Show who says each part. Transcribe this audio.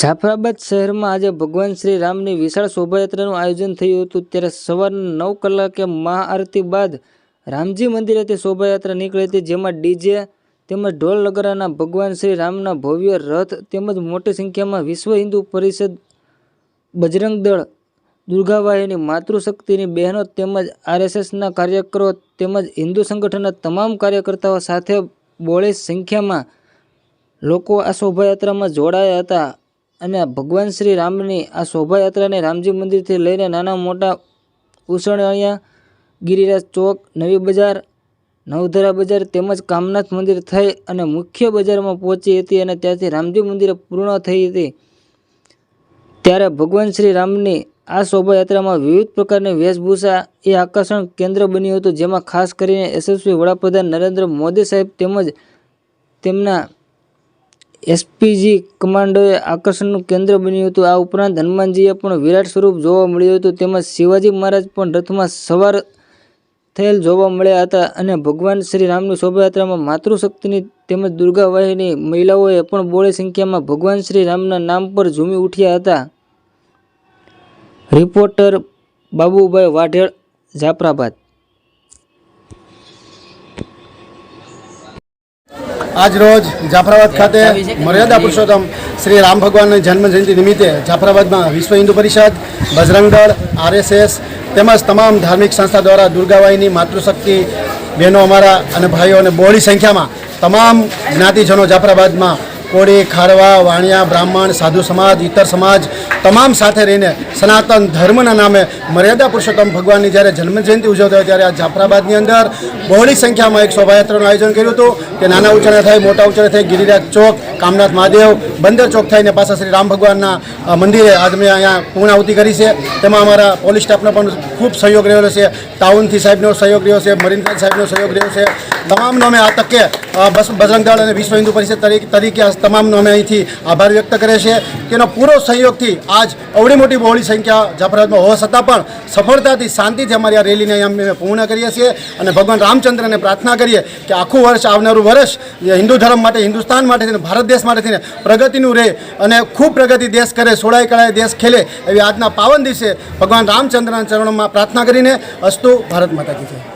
Speaker 1: જાફરાબાદ શહેરમાં આજે ભગવાન શ્રી રામની વિશાળ શોભાયાત્રાનું આયોજન થયું હતું. ત્યારે સવારના નવ કલાકે મહાઆરતી બાદ રામજી મંદિરેથી શોભાયાત્રા નીકળી હતી, જેમાં ડીજે તેમજ ઢોલ નગરાના ભગવાન શ્રી રામના ભવ્ય રથ તેમજ મોટી સંખ્યામાં વિશ્વ હિન્દુ પરિષદ બજરંગ દળ, દુર્ગાવાહિની માતૃશક્તિની બહેનો તેમજ આરએસએસના કાર્યકરો તેમજ હિન્દુ સંગઠનના તમામ કાર્યકર્તાઓ સાથે બોળી સંખ્યામાં લોકો આ શોભાયાત્રામાં જોડાયા હતા. અને ભગવાન શ્રી રામની આ શોભાયાત્રાને રામજી મંદિરથી લઈને નાના મોટા ઉસણિયા, ગિરિરાજ ચોક, નવી બજાર, નવધરા બજાર તેમજ કામનાથ મંદિર થઈ અને મુખ્ય બજારમાં પહોંચી હતી અને ત્યાંથી રામજી મંદિરે પૂર્ણ થઈ હતી. ત્યારે ભગવાન શ્રી રામની આ શોભાયાત્રામાં વિવિધ પ્રકારની વેશભૂષા એ આકર્ષણ કેન્દ્ર બન્યું હતું, જેમાં ખાસ કરીને યશસ્વી વડાપ્રધાન નરેન્દ્ર મોદી સાહેબ તેમજ તેમના એસપીજી કમાન્ડોએ આકર્ષણનું કેન્દ્ર બન્યું હતું. આ ઉપરાંત હનુમાનજીએ પણ વિરાટ સ્વરૂપ જોવા મળ્યું હતું. તેમજ શિવાજી મહારાજ પણ રથમાં સવાર થયેલ જોવા મળ્યા હતા અને ભગવાન શ્રી રામની શોભાયાત્રામાં માતૃશક્તિની તેમજ દુર્ગા વાહિની મહિલાઓએ પણ બોળી સંખ્યામાં ભગવાન શ્રી રામના નામ પર ઝૂમી ઉઠ્યા હતા. રિપોર્ટર બાબુભાઈ વાઢેળ જાફરાબાદ.
Speaker 2: આજ રોજ જાફરાબાદ ખાતે મર્યાદા પુરુષોત્તમ શ્રી રામ ભગવાનની જન્મ જયંતિ નિમિત્તે જાફરાબાદમાં વિશ્વ હિન્દુ પરિષદ, બજરંગ દળ, આરએસએસ તેમજ તમામ ધાર્મિક સંસ્થા દ્વારા દુર્ગાબાઈની માતૃશક્તિ, બહેનો અમારા અને ભાઈઓ અને બહોળી સંખ્યામાં તમામ જ્ઞાતિજનો જાફરાબાદમાં કોળી, ખારવા, વાણિયા, બ્રાહ્મણ, સાધુ સમાજ ઇતર સમાજ તમામ સાથે રહીને સનાતન ધર્મના નામે મર્યાદા પુરુષોત્તમ ભગવાનની જ્યારે જન્મજયંતિ ઉજવતા હોય ત્યારે આ જાફરાબાદની અંદર બહોળી સંખ્યામાં એક શોભાયાત્રાનું આયોજન કર્યું હતું કે નાના ઉછાળા થાય, મોટા ઉછાળા થાય, ગિરિરાજ ચોક, કામનાથ મહાદેવ, બંદર ચોક થઈને પાછા શ્રી રામ ભગવાનના મંદિરે આજે મેં અહીંયા પૂર્ણાહુતિ કરી છે. તેમાં અમારા પોલીસ સ્ટાફનો પણ ખૂબ સહયોગ રહેલો છે. ટાઉનથી સાહેબનો સહયોગ રહ્યો છે મરીન સાહેબનો સહયોગ રહ્યો છે. તમામનો અમે આ તકે બજરંગ દળ અને વિશ્વ હિન્દુ પરિષદ તરીકે તરીકે આ તમામનો અમે અહીંથી આભાર વ્યક્ત કરે છે તેનો પૂરો સહયોગથી આજ અવડી મોટી બહોળી સંખ્યા જાફરાબાદમાં હોવા છતાં પણ સફળતાથી, શાંતિથી અમારી આ રેલીને અમે પૂર્ણ કરીએ છીએ અને ભગવાન રામચંદ્રને પ્રાર્થના કરીએ કે આખું વર્ષ, આવનારું વર્ષ હિન્દુ ધર્મ માટે, હિન્દુસ્તાન માટે થઈને, ભારત દેશ માટે થઈને પ્રગતિનું રહે અને ખૂબ પ્રગતિ દેશ કરે સોળાઈ કળાએ દેશ ખેલે એવી આજના પાવન દિવસે ભગવાન રામચંદ્રના ચરણોમાં પ્રાર્થના કરીને અસ્તુ ભારત માતા કી